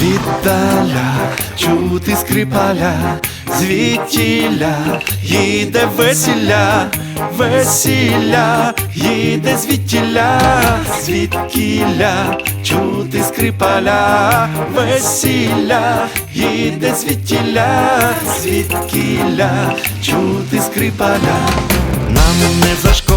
Віддаля чути скрипаля, звідтіля їде весілля, весілля, їде звідтіля, звідкіля чути скрипаля, весілля, їде звідтіля, звідкіля чути скрипаля. Нам не зашкодить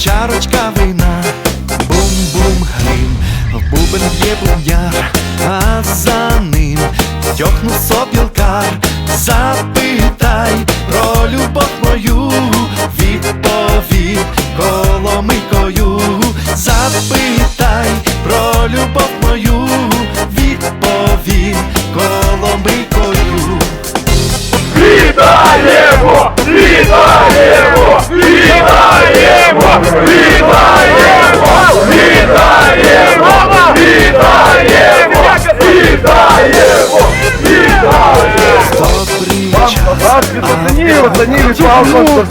чарочка вина, бум-бум грим, в бубен б'є бубняр, а за ним тьохну сопілкар, запитай про любов мою, відповідь коломийкою, запитай про любов братан,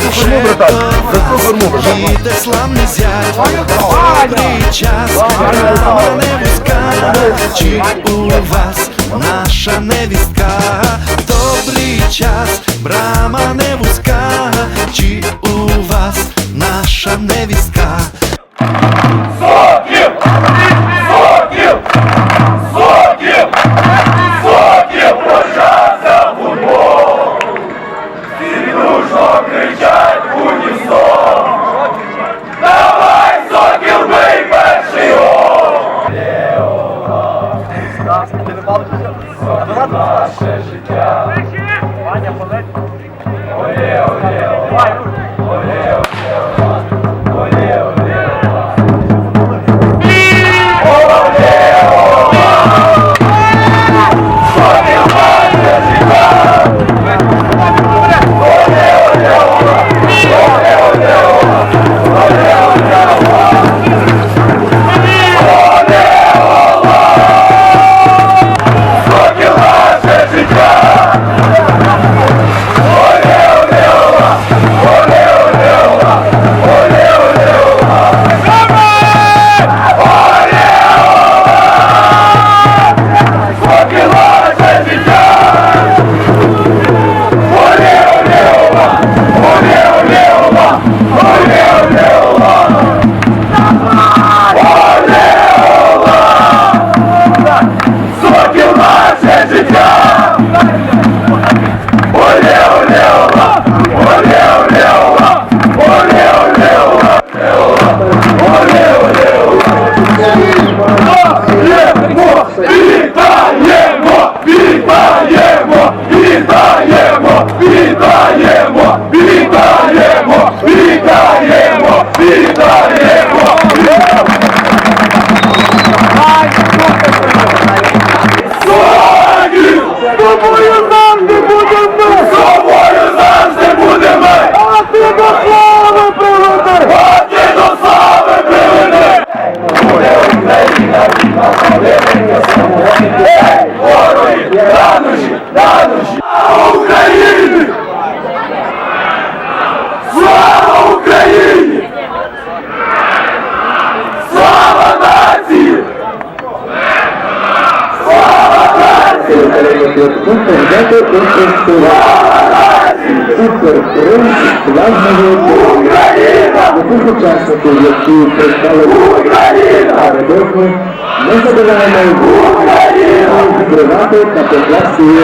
за супер братан. Їде славний зять, добрий час, брама невістка, чи у вас наша невістка, добрий час, брама не вузька, чи у вас наша невістка. Ваше життя. Ваня, полеть. Оє, оє, оє. Вступайте у Христу. Супер принц славного Україна! Усіх учасників, які пристали передовми, ми забираємо Україну! Збривати та покласти її.